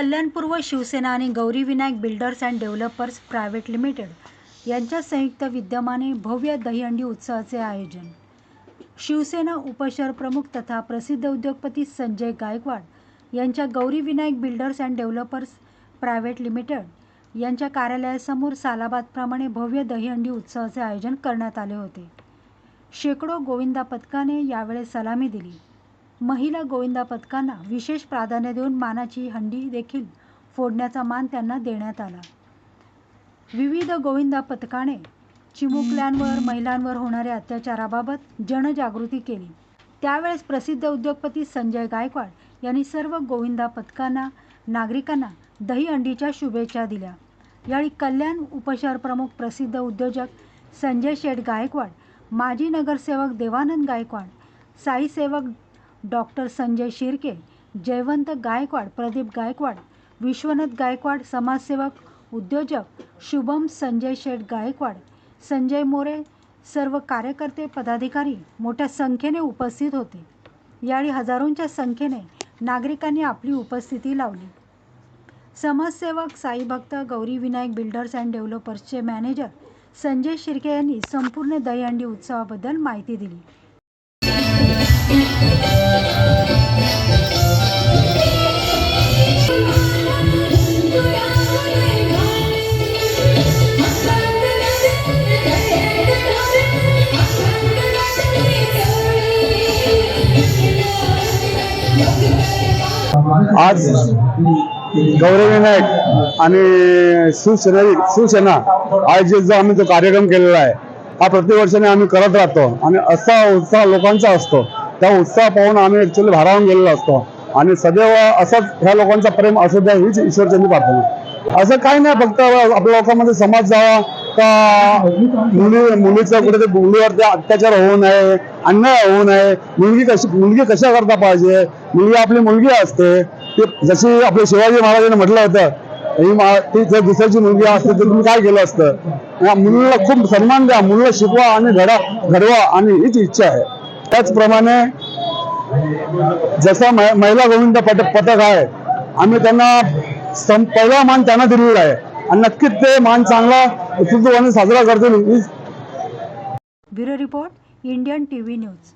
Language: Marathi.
कल्याणपूर्व शिवसेना आणि Gauri Vinayak builders and developers private limited यांच्या संयुक्त विद्यमाने भव्य दहीहंडी उत्सवाचे आयोजन. शिवसेना उपशहर प्रमुख तथा प्रसिद्ध उद्योगपती संजय गायकवाड यांच्या Gauri Vinayak builders and developers private limited यांच्या कार्यालयासमोर सालाबादप्रमाणे भव्य दहीहंडी उत्सवाचे आयोजन करण्यात आले होते. शेकडो गोविंदा पथकाने यावेळेस सलामी दिली. महिला गोविंदा पथकांना विशेष प्राधान्य देऊन मानाची हंडी देखील फोडण्याचा मान त्यांना देण्यात आला. विविध गोविंदा पथकाने चिमुकल्यांवर महिलांवर होणाऱ्या अत्याचाराबाबत जनजागृती केली. त्यावेळेस प्रसिद्ध उद्योगपती संजय गायकवाड यांनी सर्व गोविंदा पथकांना नागरिकांना दहीहंडीच्या शुभेच्छा दिल्या. यावेळी कल्याण उपशहर प्रमुख प्रसिद्ध उद्योजक संजय शेठ गायकवाड माजी नगरसेवक देवानंद गायकवाड साईसेवक डॉक्टर संजय शिर्के जयवंत गायकवाड प्रदीप गायकवाड विश्वनाथ गायकवाड समाजसेवक उद्योजक शुभम संजय शेठ गायकवाड संजय मोरे सर्व कार्यकर्ते पदाधिकारी मोठ्या संख्येने उपस्थित होते. यावेळी हजारोंच्या संख्येने नागरिकांनी आपली उपस्थिती लावली. समाजसेवक साईभक्त गौरी विनायक बिल्डर्स अँड डेव्हलपर्सचे मॅनेजर संजय शिर्के यांनी संपूर्ण दहीहंडी उत्सवाबद्दल माहिती दिली. आज गौरविनायक आणि शिवसेना शिवसेना आयोजित जो आम्ही तो कार्यक्रम केलेला आहे हा प्रतिवर्षाने आम्ही करत राहतो आणि असा उत्साह लोकांचा असतो. त्या उत्साह पाहून आम्ही ॲक्च्युली भारावून गेलेलो असतो. आणि सदैव असंच ह्या लोकांचा प्रेम असू द्या हीच ईश्वरचंदी प्रार्थना. असं काही नाही फक्त आपल्या लोकांमध्ये समाज जावा का मुली मुलीचं कुठे मुलीवरती अत्याचार होऊ नये अन्याय होऊ नये. मुलगी कशी मुलगी कशा करता पाहिजे? मुलगी आपली मुलगी असते. ती जशी आपल्या शिवाजी महाराजांनी म्हटलं होतं ही ती जर दुसऱ्याची मुलगी असते तर तुम्ही काय केलं असतं? मुलीला खूप सन्मान द्या. मुलीला शिकवा आणि घडा घडवा आणि हीच इच्छा आहे. त्याचप्रमाणे जसा मै- महिला गोविंद पट पथक आहे आम्ही त्यांना पहिला मान त्यांना दिलेला आहे. आणि नक्कीच ते मान चांगला उत्सुकपणे साजरा करतील. Bureau report Indian TV news.